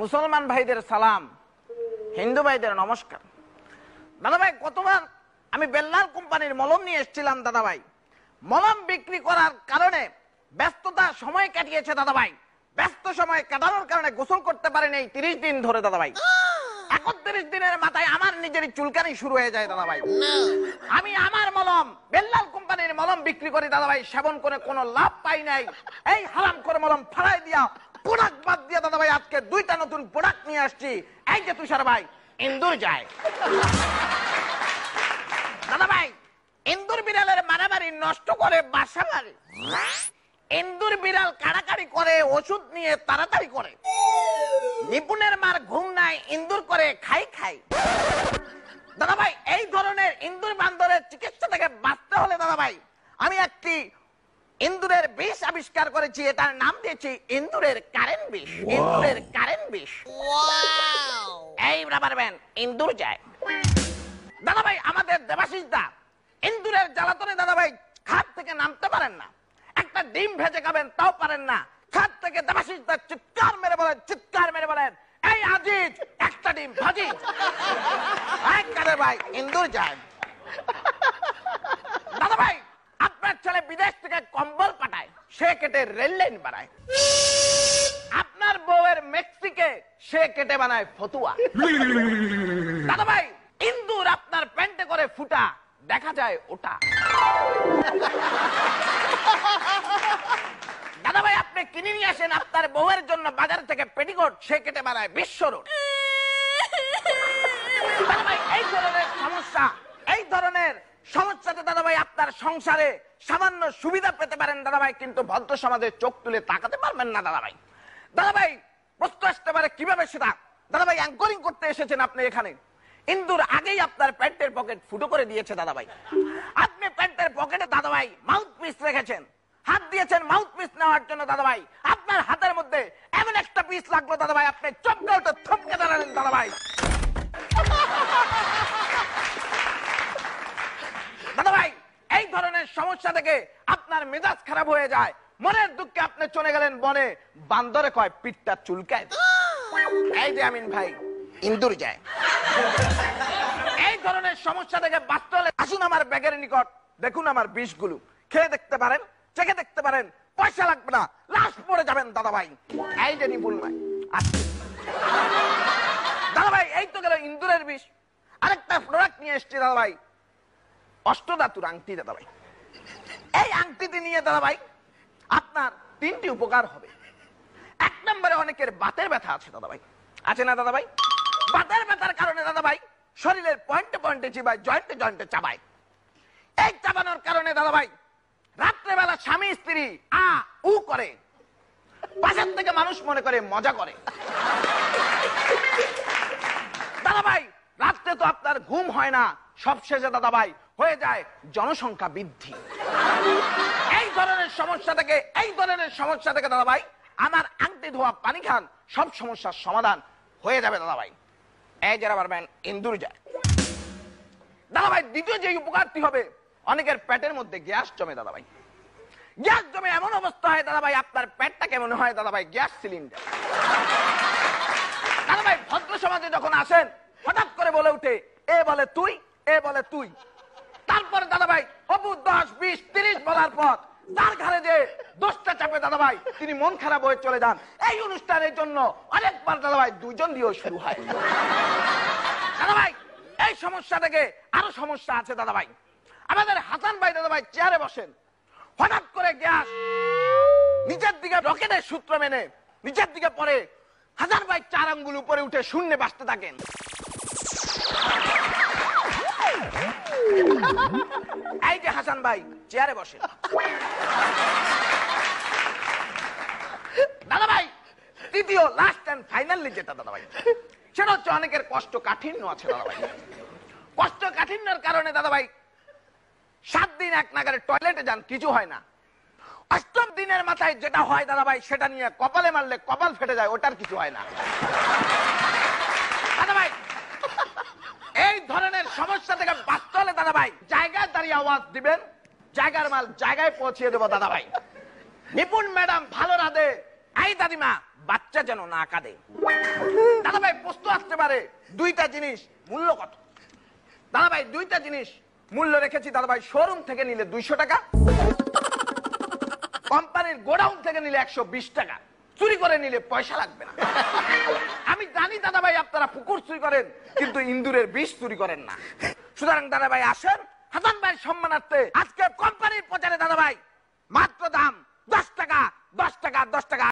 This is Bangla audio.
মুসলমান ভাইদের সালাম, হিন্দু ভাইদের নমস্কার। দাদা ভাই গতবার আমি বেল্লাল কোম্পানির মলম নিয়ে এসেছিলাম দাদা ভাই মলম বিক্রি করার কারণে ব্যস্ততা সময় কাটিয়েছে দাদা ভাই ব্যস্ত সময় কাটানোর কারণে গোসল করতে পারেনি এই তিরিশ দিন ধরে দাদা ভাই একত্রিশ দিনের মাথায় আমার নিজেরই চুলকানি শুরু হয়ে যায় দাদা ভাই আমি আমার মলম, বেল্লাল কোম্পানির মলম বিক্রি করি দাদা ভাই সেবন করে কোনো লাভ পাই নাই। এই হারাম করে মলম ফাড়াই দিয়া প্রোডাক্ট বাদ দিয়ে দাদা ভাই আজকে দুইটা নতুন প্রোডাক্ট নিয়ে আসছি। এই যে তুষার ভাই, ইন্দুর যায়। দাদা ভাই ইন্দুর বিড়ালের মারামারি নষ্ট করে বাসা মারে ইন্দুর বিড়াল কাড়াকাড়ি করে, ওষুধ নিয়ে তাড়াতাড়ি করে। নিপুণের মার ঘুম নাই, ইন্দুর করে খাই খাই। দাদা ভাই এই ধরনের ইন্দুর বান্দরের চিকিৎসা থেকে বাঁচতে হলে দাদা ভাই আমি একটি ইন্দুরের বিষ আবিষ্কার করেছি এটার নাম দিয়েছি ইন্দুরের কারেন্ট বিষ ইন্দুরের কারেন্ট বিষ। এই রাবার ব্যান্ড ইন্দুর যায়। দাদা ভাই আমাদের দেবাশিস দা ইন্দুরের জ্বালাতনে দাদা ভাই খাট থেকে নামতে পারেন না। একটা ডিম ভেজে খাবেন তাও পারেন না। খাট থেকে দেবাশিস দা চিৎকার মেরে বলেন চিৎকার মেরে বলেন এই আজিজ একটা ডিম ভাজি। ভাই ইন্দুর যায় দাদা ভাই আপনার ছেলে বিদেশ থেকে কম্বল পাঠায়, সে কেটে রেল লাইন বানায়। আপনার বউয়ের মেক্সিকে সে কেটে বানায় ফতুয়া। দাদা ভাই ইন্দুর আপনার প্যান্টে করে ফুটা, দেখা যায় ওটা। দাদা ভাই আপনি কিনে নিয়ে আসেন আপনার বউয়ের জন্য বাজার থেকে পেটিকোট, সে কেটে বানায় বিশ্ব রোড। দাদা ভাই এই ধরনের সমস্যা, এই ধরনের সমস্যাতে দাদা ভাই আপনার সংসারে সামান্য সুবিধা পেতে পারেন দাদা ভাই কিন্তু ভদ্র সমাজে চোখ তুলে তাকাতে পারবেন না দাদা ভাই দাদা ভাই প্রশ্ন আসতে পারে কীভাবে সেটা? দাদা ভাই অ্যাঙ্করিং করতে এসেছেন আপনি এখানে। ইন্দুর আগেই আপনার প্যান্টের পকেট ফুটো করে দিয়েছে দাদা ভাই আপনি প্যান্টের পকেটে দাদা ভাই মাউথ পিস রেখেছেন। হাত দিয়েছেন মাউথ পিস নেওয়ার জন্য দাদা ভাই আপনার হাতের মধ্যে এমন একটা পিস লাগল দাদা ভাই আপনি সমস্যা থেকে আপনার মেজাজ খারাপ হয়ে যায়। মনের দুঃখে আপনি চলে গেলেন বনে। বান্দরে কয়, পিঠটা চুলকায় আমিন ভাই, ইন্দুর যায়। এই ধরনের সমস্যা থেকে বাঁচতে আসুন আমার ব্যাগের নিকট। দেখুন আমার বিষগুলো। খেয়ে দেখতে পারেন, চেখে দেখতে পারেন। পয়সা লাগবে না। লাশ পড়ে যাবেন দাদা ভাই এই যে নিপুল ভাই দাদা ভাই এই তো গেল ইন্দুরের বিষ। আরেকটা প্রোডাক্ট নিয়ে এসছি দাদা ভাই অষ্টধাতুর আংটি দাদা ভাই এই আংটিটি নিয়ে দাদা ভাই আপনার তিনটি উপকার হবে। এক নম্বরে অনেকের বাতের ব্যথা আছে দাদা ভাই আছে না দাদা ভাই বাতের ব্যথার কারণে দাদা ভাই শরীরের পয়েন্টে পয়েন্টে চিবায়, জয়েন্টে জয়েন্টে চাবায়। এই চাবানোর কারণে দাদা ভাই রাত্রেবেলা স্বামী, স্ত্রী আ, উ করে। পাশের থেকে মানুষ মনে করে মজা করে। দাদা ভাই রাত্রে তো আপনার ঘুম হয় না। সবশেষে দাদা ভাই হয়ে যায় জনসংখ্যা বৃদ্ধি। এই ধরনের সমস্যা থেকে, এই ধরনের সমস্যা থেকে দাদা ভাই আমার আংটি ধোয়া পানি খান, সব সমস্যার সমাধান হয়ে যাবে দাদা ভাই এই যারা পারবেন ইন্দুর যায়। দাদা ভাই দ্বিতীয় যে উপকারটি হবে, অনেকের পেটের মধ্যে গ্যাস জমে দাদা ভাই গ্যাস জমে এমন অবস্থা হয় দাদা ভাই আপনার পেটটা কেমন হয় দাদা ভাই গ্যাস সিলিন্ডার। দাদা ভাই ভদ্র সমাজে যখন আসেন, হঠাৎ করে বলে উঠে, এ বলে তুই এ বলে তুই। তারপর দাদা ভাই অপু দশ, বিশ, তিরিশ বলার পর তার ঘরে যে দোষটা চাপে দাদা ভাই তিনি মন খারাপ হয়ে চলে যান। এই অনুষ্ঠানের জন্য অনেকবার দাদা ভাই দুজন দিয়েও শুরু হয়। দাদা ভাই এই সমস্যা থেকে আরও সমস্যা আছে দাদা ভাই আমাদের হাসান ভাই দাদা ভাই চেয়ারে বসেন। হঠাৎ করে গ্যাস নিচের দিকে রকেটের সূত্র মেনে নিচের দিকে পরে হাজার ভাই চার আঙ্গুল উপরে উঠে শূন্যে বাঁচতে থাকেন। এই যে হাসান ভাই, চেয়ারে বসে। দাদা ভাই তৃতীয় লাস্ট এন্ড ফাইনালি যেটা দাদা ভাই সেটা হচ্ছে অনেকের কষ্ট কাঠিন্য আছে দাদা ভাই কষ্ট কাঠিন্যের কারণে দাদা ভাই সাত দিন এক নাগারে টয়লেটে যান, কিছু হয় না। অষ্টম দিনের মাথায় যেটা হয় দাদা ভাই সেটা নিয়ে কপালে মারলে কপাল ফেটে যায়, ওটার কিছু হয় না দাদা ভাই এই ধরনের সমস্যা থেকে বাঁচতে হলে দাদা ভাই জায়গায় দাঁড়িয়ে আওয়াজ দিবেন, জায়গার মাল জায়গায় পৌঁছিয়ে দেবো দাদা ভাই নিপুণ ম্যাডাম ভালো রাধে। এই দাদিমা, বাচ্চা যেন না কাঁদে। দাদা ভাই প্রশ্ন আসতে পারে, দুইটা জিনিস, মূল্য কত? দাদা ভাই দুইটা জিনিস মূল্য রেখেছি দাদা ভাই শোরুম থেকে নিলে দুইশো টাকা, কোম্পানির গোডাউন থেকে নিলে একশো বিশ টাকা, চুরি করে নিলে পয়সা লাগবে না। আমি জানি দাদা ভাই আপনারা পুকুর চুরি করেন, কিন্তু ইন্দুরের বিষ চুরি করেন না। সুতরাং দাদা ভাই আসেন হাসান ভাই সম্মানার্থে আজকে কোম্পানির প্রচারে দাদা ভাই মাত্র দাম দশ টাকা দশ টাকা দশ টাকা।